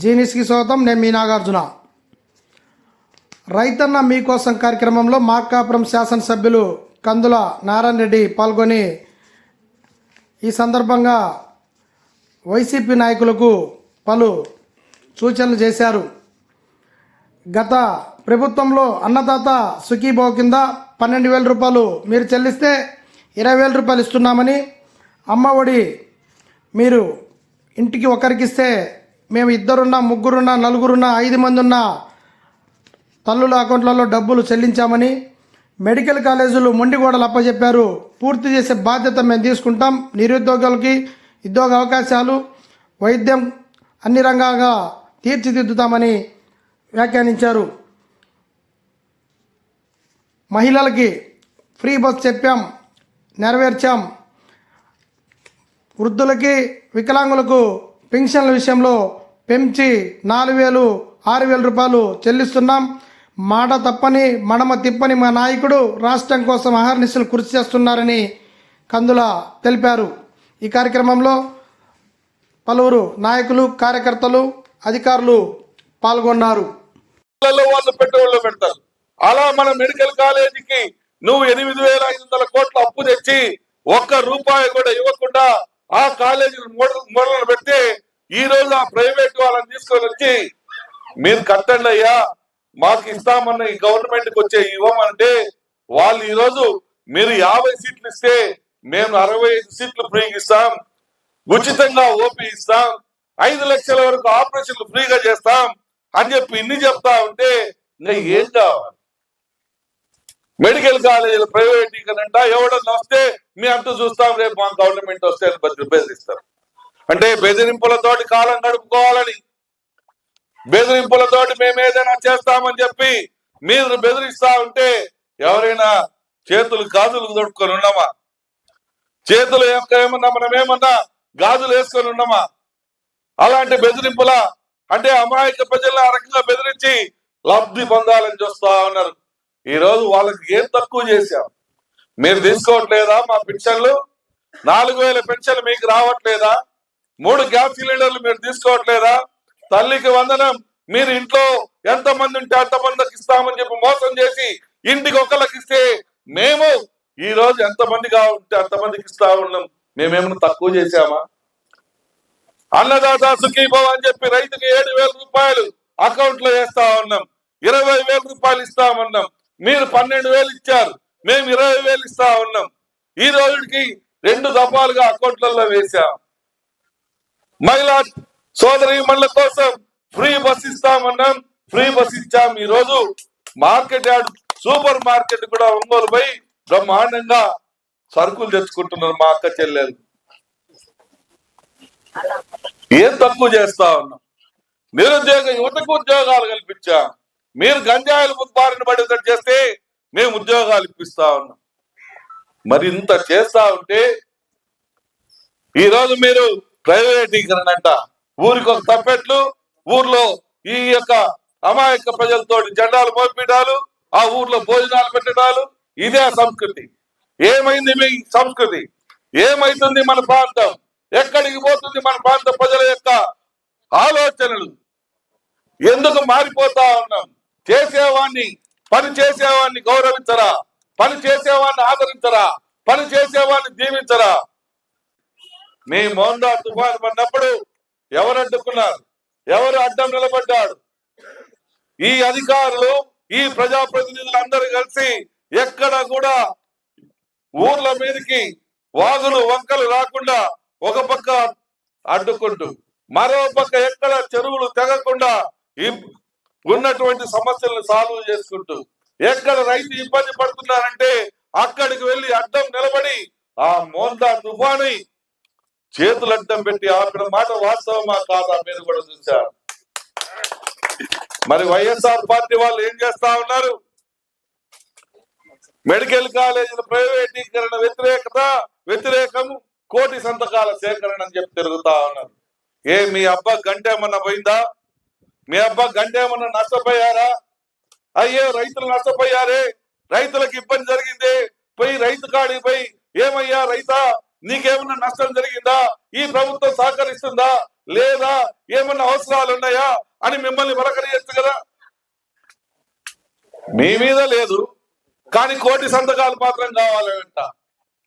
జీనిస్కి స్వాగతం నేను మీ నాగార్జున. రైతన్న మీకోసం కార్యక్రమంలో మార్కాపురం శాసనసభ్యులు కందుల నారాయణ రెడ్డి పాల్గొని ఈ సందర్భంగా వైసీపీ నాయకులకు పలు సూచనలు చేశారు. గత ప్రభుత్వంలో అన్నదాత సుఖీభావ కింద పన్నెండు వేల రూపాయలు మీరు చెల్లిస్తే ఇరవై వేల రూపాయలు ఇస్తున్నామని అమ్మఒడి మీరు ఇంటికి ఒకరికిస్తే మేము ఇద్దరున్నా ముగ్గురున్నా నలుగురున్నా ఐదు మంది ఉన్న తల్లుల అకౌంట్లలో డబ్బులు చెల్లించామని మెడికల్ కాలేజీలు మొండిగోడలు అప్పచెప్పారు పూర్తి చేసే బాధ్యత మేము తీసుకుంటాం. నిరుద్యోగులకి ఉద్యోగ అవకాశాలు వైద్యం అన్ని రంగాలుగా తీర్చిదిద్దుతామని వ్యాఖ్యానించారు. మహిళలకి ఫ్రీ బస్ చెప్పాం నెరవేర్చాం. వృద్ధులకి వికలాంగులకు పెన్షన్ల విషయంలో పెంచి నాలుగు వేలు ఆరు వేల రూపాయలు చెల్లిస్తున్నాం. మాట తప్పని మడమ తిప్పని మా నాయకుడు రాష్ట్రం కోసం అహర్నిశలు కృషి చేస్తున్నారని కందుల తెలిపారు. ఈ కార్యక్రమంలో పలువురు నాయకులు కార్యకర్తలు అధికారులు పాల్గొన్నారు. వాళ్ళు పెట్టుబడులు పెడతారు. అలా మన మెడికల్ కాలేజీకి నువ్వు ఎనిమిది వేల ఐదు వందల కోట్ల అప్పు తెచ్చి ఒక్క రూపాయి కూడా ఇవ్వకుండా ఆ కాలేజీ మూలన పెడితే ఈ రోజు ఆ ప్రైవేట్ వాళ్ళని తీసుకొని వచ్చి మీరు కట్టండి అయ్యా మాకు ఇస్తామన్న ఈ గవర్నమెంట్కి వచ్చే ఇవ్వమంటే వాళ్ళు ఈ రోజు మీరు యాభై సీట్లు ఇస్తే మేము అరవై ఐదు సీట్లు ఫ్రీగా ఇస్తాం ఉచితంగా ఓపీ ఇస్తాం ఐదు లక్షల వరకు ఆపరేషన్లు ఫ్రీగా చేస్తాం అని చెప్పి ఇన్ని చెప్తా ఉంటే ఇంకా ఏం కావాలి? మెడికల్ కాలేజీలు ప్రైవేటీకరణంట ఎవడన్నా వస్తే మీ అంటూ చూస్తాం రేపు మా గవర్నమెంట్ వస్తే అని బెదిరిస్తారు అంటే బెదిరింపులతోటి కాలం గడుపుకోవాలని. బెదిరింపులతోటి మేము ఏదైనా చేస్తామని చెప్పి మీరు బెదిరిస్తా ఉంటే ఎవరైనా చేతులు గాజులు దొడుకొని ఉన్నామా? చేతులు యొక్క ఏమన్నా మనం ఏమన్నా గాజులు వేసుకొని ఉన్నామా? అలాంటి బెదిరింపుల అంటే అమాయక ప్రజలను ఆ రకంగా బెదిరించి లబ్ధి పొందాలని చూస్తా ఉన్నారు. ఈ రోజు వాళ్ళకి ఏం తక్కువ చేశాం? మీరు తీసుకోవట్లేదా మా పెన్షన్లు? నాలుగు వేల పెన్షన్లు మీకు రావట్లేదా? మూడు గ్యాస్ సిలిండర్లు మీరు తీసుకోవట్లేదా? తల్లికి వందనం. మీరు ఇంట్లో ఎంత మంది ఉంటే అంత మందికి ఇస్తామని చెప్పి మోసం చేసి ఇంటికి ఒకళ్ళకి ఇస్తే మేము ఈ రోజు ఎంత మందిగా ఉంటే అంతమందికి ఇస్తా ఉన్నాం. మేమేమైనా తక్కువ చేశామా? అన్నదాత సుఖీభవ అని చెప్పి రైతుకి ఏడు వేల రూపాయలు అకౌంట్లో వేస్తా ఉన్నాం. ఇరవై వేల రూపాయలు ఇస్తామన్నాం మీరు పన్నెండు వేలు ఇచ్చారు. మేము ఇరవై వేలు ఇస్తా ఉన్నాం. ఈ రోజుకి రెండు దఫాలుగా అకౌంట్లలో వేశాం. మహిళా సోదరి మండల కోసం ఫ్రీ బస్ ఇస్తామన్నాం ఫ్రీ బస్ ఇచ్చాం. ఈ రోజు మార్కెట్ యార్డ్ సూపర్ మార్కెట్ కూడా ఒంగోలు పోయి బ్రహ్మాండంగా సరుకులు తెచ్చుకుంటున్నారు మా అక్క చెల్లెలు. ఏం తక్కువ చేస్తా ఉన్నాం? నిరుద్యోగ యువతకు ఉద్యోగాలు కల్పించాం. మీరు గంజాయిలు బారిన పడేటట్టు చేస్తే మేము ఉద్యోగాలు ఇప్పిస్తా ఉన్నాం. మరి ఇంత చేస్తా ఉంటే ఈ రోజు మీరు ప్రైవేటీకరణ అంట. ఊరికి ఒక తప్పెట్లు ఊర్లో ఈ యొక్క అమాయక ప్రజలతో జెండాలు మోపిడాలు ఆ ఊర్లో భోజనాలు పెట్టడాలు ఇదే సంస్కృతి. ఏమైంది మీ సంస్కృతి? ఏమైతుంది మన ప్రాంతం? ఎక్కడికి పోతుంది మన ప్రాంత ప్రజల యొక్క ఆలోచనలు? ఎందుకు మారిపోతా ఉన్నాం? చేసేవాడిని పని చేసేవాడిని గౌరవించరా? పని చేసేవాడిని ఆదరించరా? పని చేసేవాడిని దీవించరా? మీ మోందా తుఫాను పడినప్పుడు ఎవరు అడ్డుకున్నారు? ఎవరు అడ్డం నిలబడ్డాడు ఈ అధికారులు ఈ ప్రజాప్రతినిధులు అందరూ కలిసి ఎక్కడ కూడా ఊర్ల మీదకి వాగులు వంకలు రాకుండా ఒక పక్క అడ్డుకుంటూ మరో పక్క ఎక్కడ చెరువులు తెగకుండా ఉన్నటువంటి సమస్యలను సాల్వ్ చేసుకుంటూ ఎక్కడ రైతు ఇబ్బంది పడుతున్నారంటే అక్కడికి వెళ్ళి అడ్డం నిలబడి ఆ మోందా తుఫాని చేతులు అడ్డం పెట్టి ఆపిన మాట వాస్తవమా కాదా మీరు కూడా చూశారు. మరి వైఎస్ఆర్ పార్టీ వాళ్ళు ఏం చేస్తా ఉన్నారు? మెడికల్ కాలేజీల ప్రైవేటీకరణ వ్యతిరేకత వ్యతిరేకం కోటి సంతకాల సేకరణ అని చెప్పి తిరుగుతా ఉన్నారు. ఏ మీ అబ్బా గంటేమన్నా పోయిందా? మీ అబ్బా గంటేమన్నా నష్టపోయారా? అయ్యే రైతులు నష్టపోయారే. రైతులకు ఇబ్బంది జరిగింది. పోయి రైతు కాడికి పోయి ఏమయ్యా రైతా? నీకేమన్నా నష్టం జరిగిందా? ఈ ప్రభుత్వం సహకరిస్తుందా? లేదా ఏమన్నా అవసరాలు ఉన్నాయా? అని మిమ్మల్ని వరకరియచ్చు కదా. మీ మీద లేదు కానీ కోటి సంతకాలు మాత్రం కావాలంట.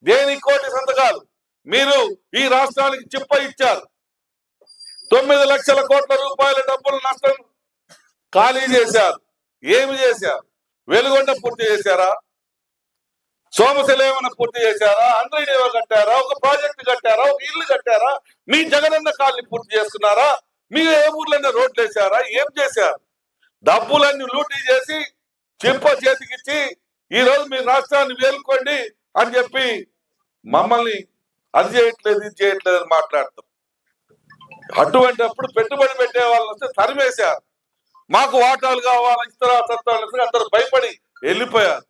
దేనికి కోటి సంతకాలు? మీరు ఈ రాష్ట్రానికి చిప్ప ఇచ్చారు. తొమ్మిది లక్షల కోట్ల రూపాయల డబ్బులు నష్టం ఖాళీ చేశారు. ఏమి చేశారు? వెలుగొండ పూర్తి చేశారా? సోమశిల ఏమైనా పూర్తి చేశారా? అండ్రీడేవ కట్టారా? ఒక ప్రాజెక్టు కట్టారా? ఒక ఇల్లు కట్టారా? మీ జగనన్న కాలనీ పూర్తి చేసుకున్నారా? మీరు ఏ ఊర్లైనా రోడ్లు వేసారా ఏం చేశారు? డబ్బులన్నీ లూటీ చేసి చెంప చేతికిచ్చి ఈ రోజు మీ రాష్ట్రాన్ని వేలుకోండి అని చెప్పి మమ్మల్ని అది చేయట్లేదు ఇది చేయట్లేదు అని మాట్లాడతాం. అటువంటి అప్పుడు పెట్టుబడి పెట్టే వాళ్ళు వస్తే తరిమేశారు. మాకు వాటాలు కావాలి ఇతర సత్తాలు అందరూ భయపడి వెళ్ళిపోయారు.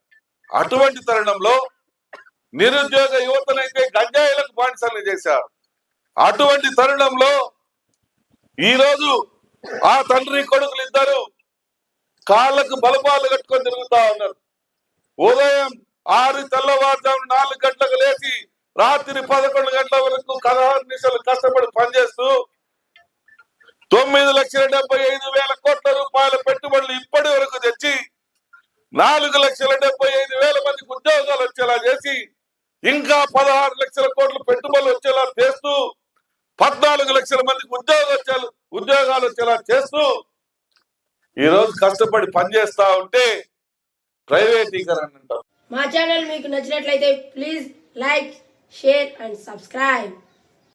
అటువంటి తరుణంలో నిరుద్యోగ యువతనైతే గంజాయిలకు బానిసలు చేశారు. అటువంటి తరుణంలో ఈ రోజు ఆ తండ్రి కొడుకులు ఇద్దరు కాళ్ళకు బలపాలు కట్టుకొని తిరుగుతా ఉన్నారు. ఉదయం ఆరు తెల్లవారుజాము నాలుగు గంటలకు లేచి రాత్రి పదకొండు గంటల వరకు పదహారు నిమిషాలు కష్టపడి పనిచేస్తూ తొమ్మిది లక్షల డెబ్బై ఐదు వేల కోట్ల రూపాయల పెట్టుబడులు ఇప్పటి వరకు తెచ్చి నాలుగు లక్షల డెబ్బై ఐదు వేల మందికి ఉద్యోగాలు వచ్చేలా చేసి ఇంకా పదహారు లక్షల కోట్ల పెట్టుబడులు వచ్చేలా చేస్తూ పద్నాలుగు లక్షల మందికి ఉద్యోగాలు ఉద్యోగాలు వచ్చేలా చేస్తూ ఈరోజు కష్టపడి పనిచేస్తా ఉంటే ప్రైవేటీకరణ అంటారు. మా ఛానల్ మీకు నచ్చినట్లయితే please like share and subscribe.